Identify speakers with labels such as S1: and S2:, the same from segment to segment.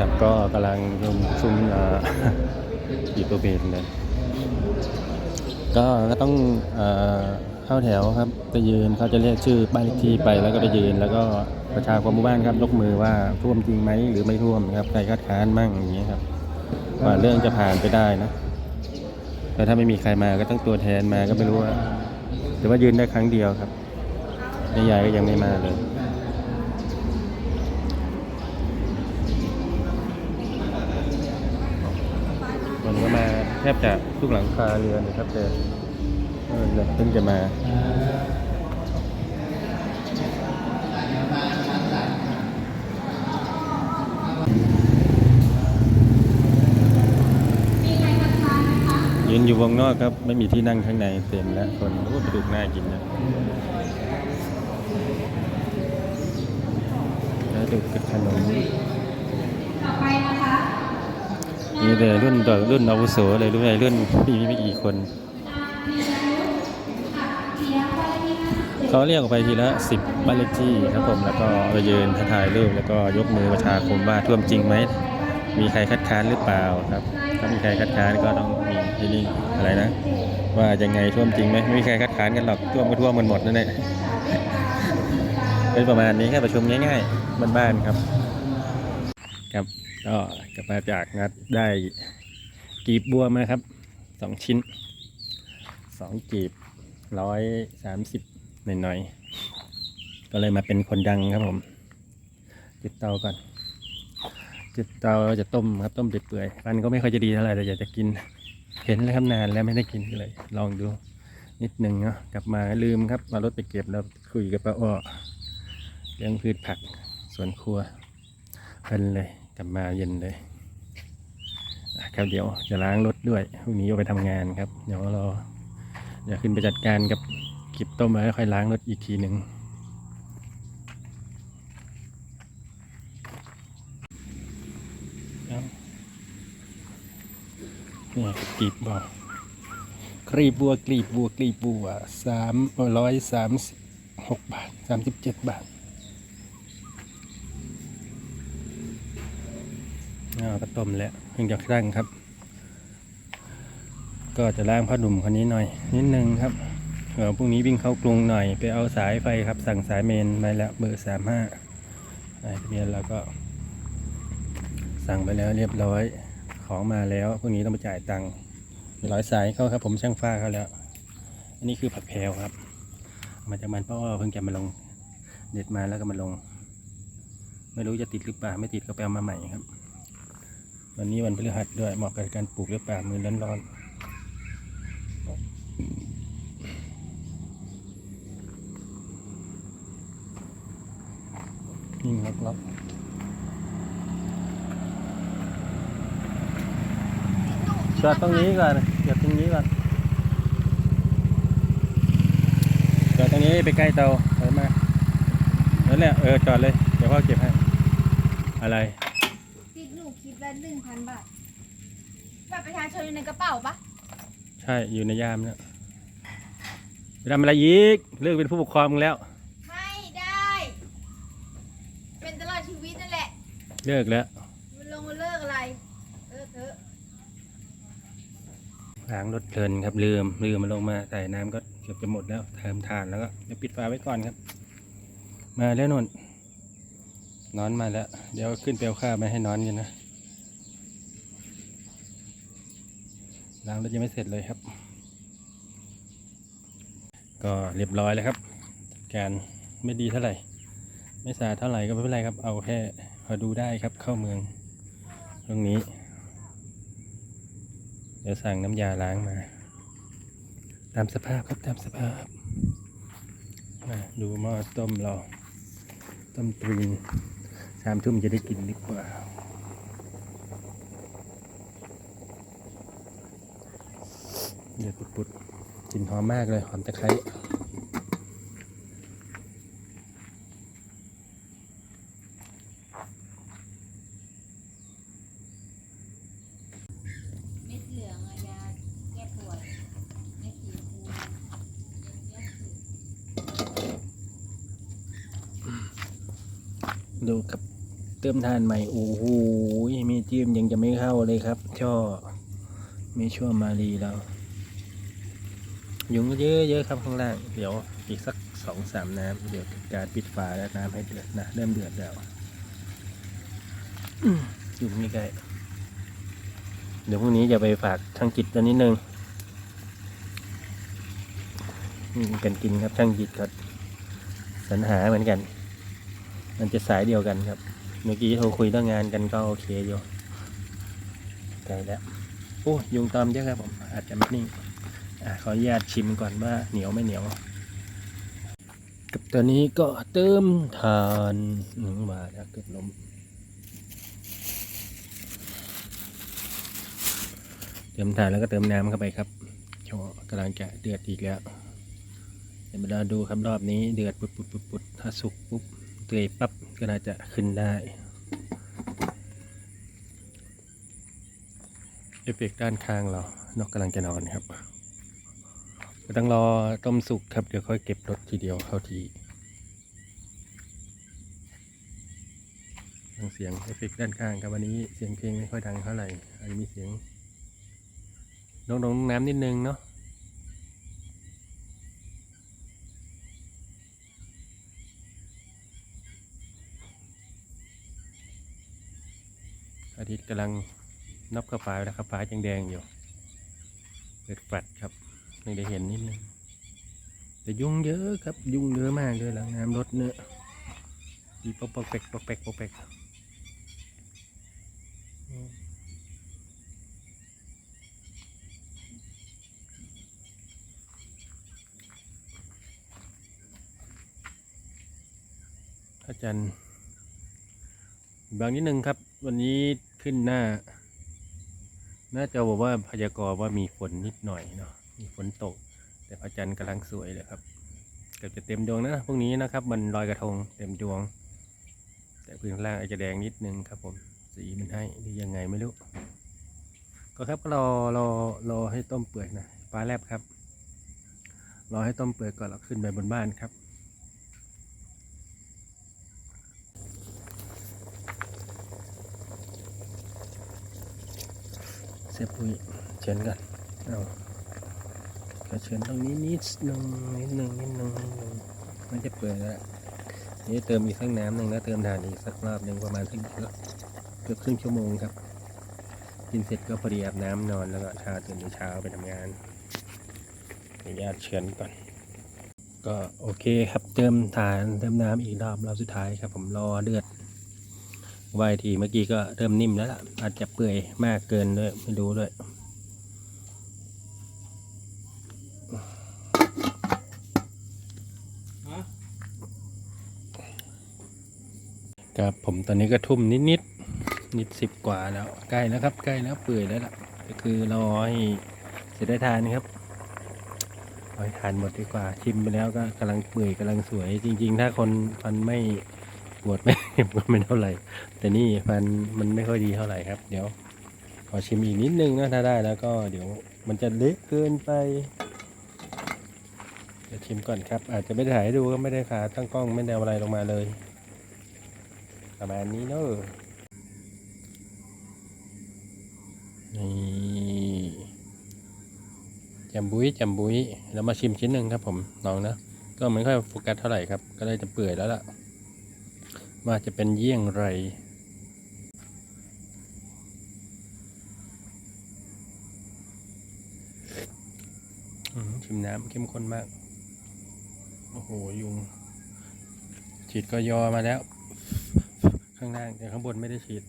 S1: ครับ ก็กำลังซุ่มซุ่มอ่ออยู่ตัวเบนเลยก็ก็ต้องเข้าแถวครับไปยืนเขาจะเรียกชื่อบ้านเลขที่ไปแล้วก็ไปยืน แล้วก็ประชาคมหมู่บ้านครับยกมือว่าท่วมจริงไหมหรือไม่ท่วมครับใครคัดค้านมั่งอย่างเงี้ยครับว่าเรื่องจะผ่านไปได้นะแต่ถ้าไม่มีใครมาก็ต้องตัวแทนมาก็ไม่รู้ว่าแต่ว่ายืนได้ครั้งเดียวครับยายก็ยังไม่มาเลย นก็มาแทบจะทุกหลังคาเรือนเลยครับแต่เออเนี่ยเพิ่งจะมายืนอยู่วงนอกครับ ไม่มีที่นั่งข้างในเต็มแล้วคนโอ้ไปดูน่ากินนะแล้วดูกับขนม มีแต่รุ่นต่อรุ่นอาวุโสเลยรุ่นใหญ่รุ่นมีไม่กี่คน เขาเรียกออกไปทีละสิบบ้านเลขที่ครับผมแล้วก็ไปยืนถ่ายรูปแล้วก็ยกมือประชาคมว่าท่วมจริงไหมมีใครคัดค้านหรือเปล่าครับ ถ้ามีใครคัดค้านก็ต้องมีที่นี่อะไรนะ ว่ายังไงท่วมจริงไหมไม่มีใครคัดค้านกันหรอกท่วมก็ท่วมมันหมดนั่นแหละเป็นประมาณนี้แค่ประชุมง่ายๆบ้านๆครับ ก็กลับมาจากงัดได้กีบบัวมาครับสองชิ้นสองกีบร้อยสามสิบหน่อยๆ ก็เลยมาเป็นคนดังครับผม จุดเตาก่อน จุดเตาจะต้มครับต้มเปื่อยๆฟันก็ไม่ค่อยจะดีเท่าไหร่แต่อยากจะกิน เห็นแล้วครับนานแล้วไม่ได้กินเลย ลองดูนิดหนึ่งเนาะกลับมาลืมครับมารถไปเก็บแล้วคุยกับป้าอ้อเรื่องพืชผักสวนครัวเพลินเลย ลับมาเย็นเลยครับเดี๋ยวจะล้างรถด้วยพรุ่งนี้ก็ไปทำงานครับ เดี๋ยวรอเดี๋ยวขึ้นไปจัดการกับกิบต้มแล้วค่อยล้างรถอีกทีหนึ่งนี่กรีบบัวกรีบบัวกรีบบัวกรีบบัวสามร้อยสามสิบหกบาทสามสิบเจ็ดบาท อ้าก็ต้มแล้วเพิ่งจะครั่งครับ ก็จะล้างพ่อหนุ่มคนนี้หน่อย นิดนึงครับเดี๋ยวพรุ่งนี้วิ่งเข้ากรุงหน่อย ไปเอาสายไฟครับ สั่งสายเมนมาแล้วเบอร์สามห้าทะเบียนแล้วก็ สั่งไปแล้วเรียบร้อยของมาแล้วพรุ่งนี้ต้องไปจ่ายตังค์ร้อยสายเข้าครับ ผมช่างฟ้าเขาแล้ว อันนี้คือผักแพรวครับ มาจากมันเพราะว่าเพิ่งจะมาลงเด็ดมาแล้วก็มาลง ไม่รู้จะติดหรือเปล่าไม่ติดก็ไปเอามาใหม่ครับ วันนี้วันพฤหัสด้วยเหมาะกับการปลูกหรือป่ามือร้อนๆนิ่งล็อกๆจอดตรงนี้ก่อนจอดตรงนี้ก่อนจอดตรงนี้ไปใกล้เตาเออมานั่นแหละเออจอดเลย เดี๋ยวพ่อเก็บให้ อะไร
S2: ติดหนูคลิปละหนึ่งพัน บาทบัตรประชาชนอยู่ในกระเป๋าปะ
S1: ใช่อยู่ในยามเนี่ยไปทำอะไรอีกเลิกเป็นผู้ปกครองมึงแล้ว
S2: ไม่ได้ เป็นตลอดชีวิตนั่นแหละ
S1: เลิกแล้ว
S2: มันลงมาเลิกอะไรเออเถอะ
S1: ล้างรถเพลินครับลืมลืมมันลงมาใส่น้ำก็เกือบจะหมดแล้วเติมทานแล้วก็เดี๋ยวปิดฝาไว้ก่อนครับ มาแล้วนนนอนมาแล้ว เดี๋ยวขึ้นเปลวข้าวมาให้นอนกันนะ ล้างรถยังไม่เสร็จเลยครับ ก็เรียบร้อยแล้วครับ การไม่ดีเท่าไหร่ ไม่สะอาดเท่าไหร่ก็ไม่เป็นไรครับ เอาแค่พอดูได้ครับเข้าเมืองตรงนี้ เดี๋ยวสั่งน้ำยาล้างมา ตามสภาพครับตามสภาพมาดูหม้อต้มเราต้มตรีนสามทุ่มจะได้กินดีกว่า เดี๋ยวปุดๆกลิ่นหอมมากเลยหอมตะไคร้
S2: เม็ดเหลืองอะยาแก้ปวดเม็ดสีชมพู
S1: ดูกับเติมทานใหม่ โอ้โหจิ้มยังจะไม่เข้าเลยครับช่อไม่ชั่วมารีแล้ว ยุงเยอะเยอะครับข้างล่าง เดี๋ยวอีกสักสองสามน้ำเดี๋ยวการปิดฝาและน้ำให้เดือดนะเริ่มเดือดแล้วยุงนี่ใกล้เดี๋ยวพรุ่งนี้จะไปฝากช่างจิตตัวนิดนึงนี่กันกินครับช่างจิตครับสรรหาเหมือนกัน มันจะสายเดียวกันครับ เมื่อกี้โทรคุยเรื่องงานกันก็โอเคอยู่ใกล้แล้วโอ้ยุงตอมเยอะครับผมอาจจะไม่นิ่ง อะขออนุญาตชิมก่อนว่าเหนียวไม่เหนียว กับตัวนี้ก็เติมทานหนึ่งมาแล้วเกือบล้มเติมทานแล้วก็เติมน้ำเข้าไปครับโชว์กำลังจะเดือดอีกแล้วเดี๋ยวมาดูครับรอบนี้เดือดปุดปุดปุดปุดถ้าสุกปุ๊บเตยปั๊บก็น่าจะขึ้นได้เอฟเฟกต์ด้านข้างเรานกกำลังจะนอนครับ ก็ต้องรอต้มสุกครับ เดี๋ยวค่อยเก็บรสทีเดียวเข้าทีฟังเสียงเอฟเฟกด้านข้างครับวันนี้เสียงเพลงไม่ค่อยดังเท่าไหร่อาจจะมีเสียงน้องๆน้ำนิดนึงเนาะอาทิตย์กำลังนับข้าวฟ้าแล้วข้าวฟ้ายังแดงอยู่เปิดฝัดครับ ไม่ได้เห็นนิดนึงแต่ยุ่งเยอะครับยุ่งเยอะมากเลยหลังน้ำรถเนื้อะอีปอกปอกเป็กปอกเป็กปอกเป็กอืมอาจารย์บางนิดนึงครับ วันนี้ขึ้นหน้า น่าจะบอกว่าพยากรณ์ว่ามีฝนนิดหน่อยเนาะ มีฝนตก แต่พระจันทร์กำลังสวยเลยครับเกือบจะเต็มดวงนะพรุ่งนี้นะครับมันลอยกระทงเต็มดวง แต่พื้นข้างล่างอาจจะแดงนิดนึงครับผมสีมันให้หรือยังไงไม่รู้ ก็ครับก็รอรอรอให้ต้มเปื่อยนะปลาแลบครับรอให้ต้มเปื่อยก่อนแล้วขึ้นไปบนบ้านครับเสียปุ๋ยเชิญกันเอา เชิญตรงนี้นิดนึงนิดนึงนิดนึงนิดนึงมันจะเปื่อยแล้วนี่เติมอีกสักน้ำหนึ่งแล้วเติมถ่านอีกสักรอบหนึ่งประมาณสักเกือบครึ่งชั่วโมงครับ กินเสร็จก็พอดีอาบน้ำนอนแล้วก็เช้าตื่นเช้าไปทำงานอนุญาตเชิญก่อนก็โอเคครับเติมถ่านเติมน้ำอีกรอบรอบสุดท้ายครับ ผมรอเดือดไวทีเมื่อกี้ก็เริ่มนิ่มแล้วล่ะอาจจะเปื่อยมากเกินด้วยไม่รู้ด้วย ครับผมตอนนี้ก็ทุ่มนิดนิดนิดสิบกว่าแล้วใกล้แล้วครับ ใกล้แล้วเปื่อยแล้วล่ะก็คือรอให้เสร็จได้ทานครับรอให้ทานหมดดีกว่าชิมไปแล้วก็กำลังเปื่อยกำลังสวย จริง ๆ ถ้าคนฟันไม่ปวดไม่ก็ไม่เท่าไหร่ แต่นี่ฟันมันไม่ค่อยดีเท่าไหร่ครับ เดี๋ยวขอชิมอีกนิดนึงนะถ้าได้แล้วก็เดี๋ยวมันจะเละเกินไปเดี๋ยวชิมก่อนครับ อาจจะไม่ได้ถ่ายให้ดูก็ไม่ได้ขาตั้งกล้องไม่ได้อะไรลงมาเลย ประมาณนี้เนอะนี่จำบุ้ยจำบุ้ยเรามาชิมชิ้นหนึ่งครับผมลองนะก็ไม่ค่อยโฟกัสเท่าไหร่ครับ ก็เลยจะเปื่อยแล้วล่ะว่าจะเป็นเยี่ยงไรอืมชิมน้ำเข้มข้นมาก โอ้โห ยุงฉีดก็ยอมาแล้ว ข้างล่างแต่ข้างบนไม่ได้ฉีด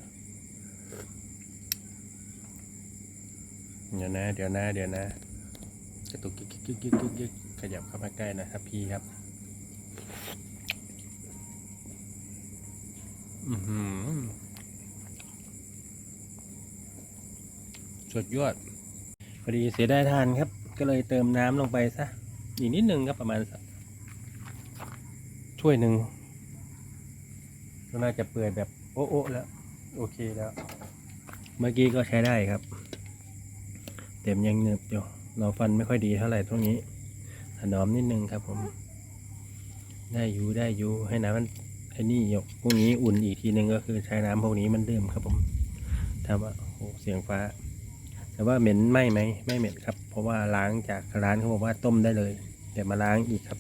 S1: เดี๋ยวนะ เดี๋ยวนะ เดี๋ยวนะกระตุกกิ๊กกิ๊กกิ๊กกิ๊กขยับเข้ามาใกล้นะครับพี่ครับ อือหือสุดยอดพอดีเสียได้ทานครับ ก็เลยเติมน้ำลงไปซะ อีกนิดนึงครับประมาณสักถ้วยหนึ่ง ก็น่าจะเปื่อยแบบโอ๊ะโอแล้ว โอเคแล้ว เมื่อกี้ก็ใช้ได้ครับเต็มยังเนืบอยู่เราฟันไม่ค่อยดีเท่าไหร่ตรงนี้ถนอมนิดนึงครับผม ได้อยู่ได้อยู่ให้น้ำมันไอ้นี่หยกพวกนี้อุ่นอีกทีนึงก็คือใช้น้ำพวกนี้มันเดิมครับผมถาครับว่าโอ้เสียงฟ้า แต่ว่าเหม็นไหมไหมไม่เหม็นครับ เพราะว่าล้างจากร้านเขาบอกว่าต้มได้เลยเดี๋ยวมาล้างอีกครับ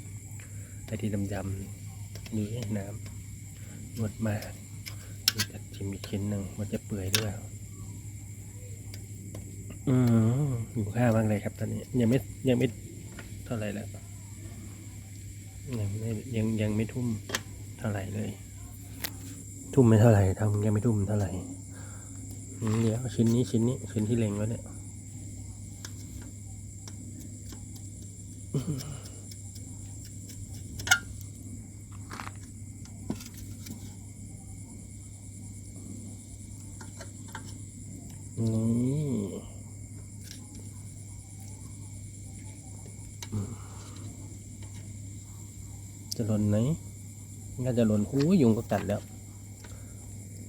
S1: ไอที่ดำๆนี่น้ำ นวดมากจะชิมอีกชิ้นหนึ่งมันจะเปื่อยด้วย อืมอยู่ข้าวมากเลยครับตอนนี้ ยังไม่ยังไม่เท่าไหร่แล้วยังไม่ยังยังไม่ทุ่มเท่าไหร่เลย ทุ่มไม่เท่าไหร่ทำยังไม่ทุ่มเท่าไหร่เดี๋ยวชิ้นนี้ชิ้นนี้ชิ้นที่เล็งไว้เนี่ย นี่จะหล่นไหมน่าจะหล่นหูยยุงก็กัดแล้ว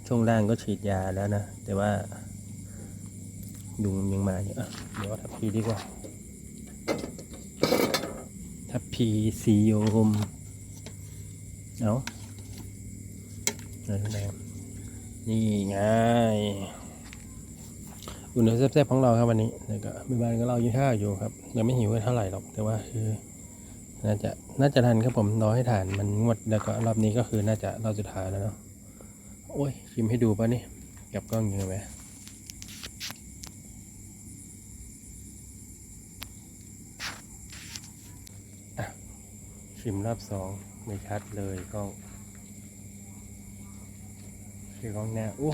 S1: ช่วงล่างก็ฉีดยาแล้วนะ แต่ว่า ยุงยังมาอยู่อะเดี๋ยวทับพีดีกว่า ทับพีสีโยมเอาไหนไหนนี่ไง อุ่นเนื้อแซ่บๆของเราครับวันนี้แล้วก็มีบ้านก็เรากินข้าวอยู่ครับยังไม่หิวเท่าไหร่หรอกแต่ว่าคือ น่าจะน่าจะทันครับผมรอให้ทานมันงวดแล้วก็รอบนี้ก็คือน่าจะรอบสุดท้ายแล้วเนาะโอ้ยชิมให้ดูป่ะนี่กับกล้องยังไงชิมรอบสองไม่ชัดเลยกล้องคือกล้องแน่โอ้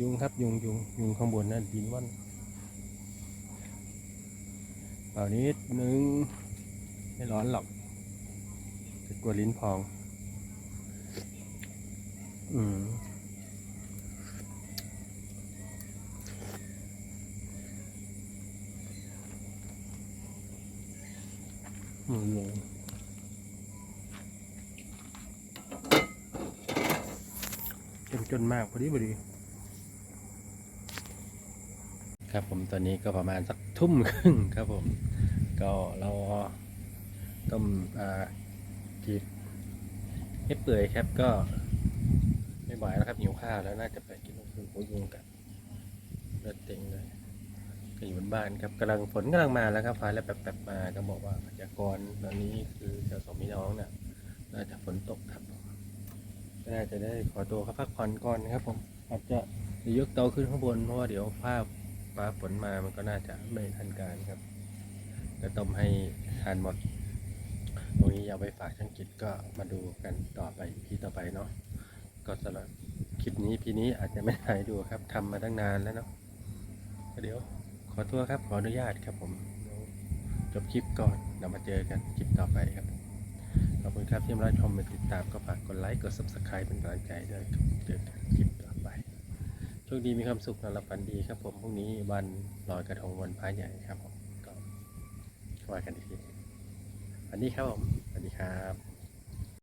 S1: ยุงครับยุงยุงยุงข้างบนนั่นบินว่อนเป่านิดนึงไม่ร้อนหรอกจะกลัวลิ้นพอง อืมอืมยุงจนจนมากพอดีพอดี ครับผมตอนนี้ก็ประมาณสักทุ่มครึ่งครับผม ก็เราต้มอาจีบให้เปื่อยครับก็ไม่ไหวแล้วครับหิวข้าวแล้วน่าจะไปกินลูกชิ้นโอ้ยยุงกับเลือดเต็งเลยก็อยู่บนบ้านครับกำลังฝนกำลังมาแล้วครับฟ้าแล้วแบบๆมาก็บอกว่าพยากรณ์ตอนนี้คือแถวสองพี่น้องเนี่ยน่าจะฝนตกครับก็น่าจะได้ขอตัวครับพักผ่อนก่อนนะครับผมอาจจะยกเตาขึ้นข้างบนเพราะว่าเดี๋ยวภาพ ฟ้าฝนมามันก็น่าจะไม่ทันการครับจะต้มให้ทานหมด ตรงนี้เอาไปฝากช่างกิจก็มาดูกันต่อไปพีต่อไปเนาะก็สำหรับคลิปนี้พี่นี้อาจจะไม่ได้ดูครับทำมาตั้งนานแล้วเนาะเดี๋ยวขอตัวครับขออนุญาตครับผมจบคลิปก่อนเดี๋ยวมาเจอกันคลิปต่อไปครับขอบคุณครับที่มารับชมมาติดตามก็ฝากกดไลค์กด subscribe เป็นกำลังใจด้วยครับเจอกันคลิป คดีมีความสุขนอนหลับฝันดีครับผมพรุ่งนี้วันลอยกระทงวันพระใหญ่ครับผมก็ว่ากันอีกทีสวันนี้ครับผมสวัสดีครับ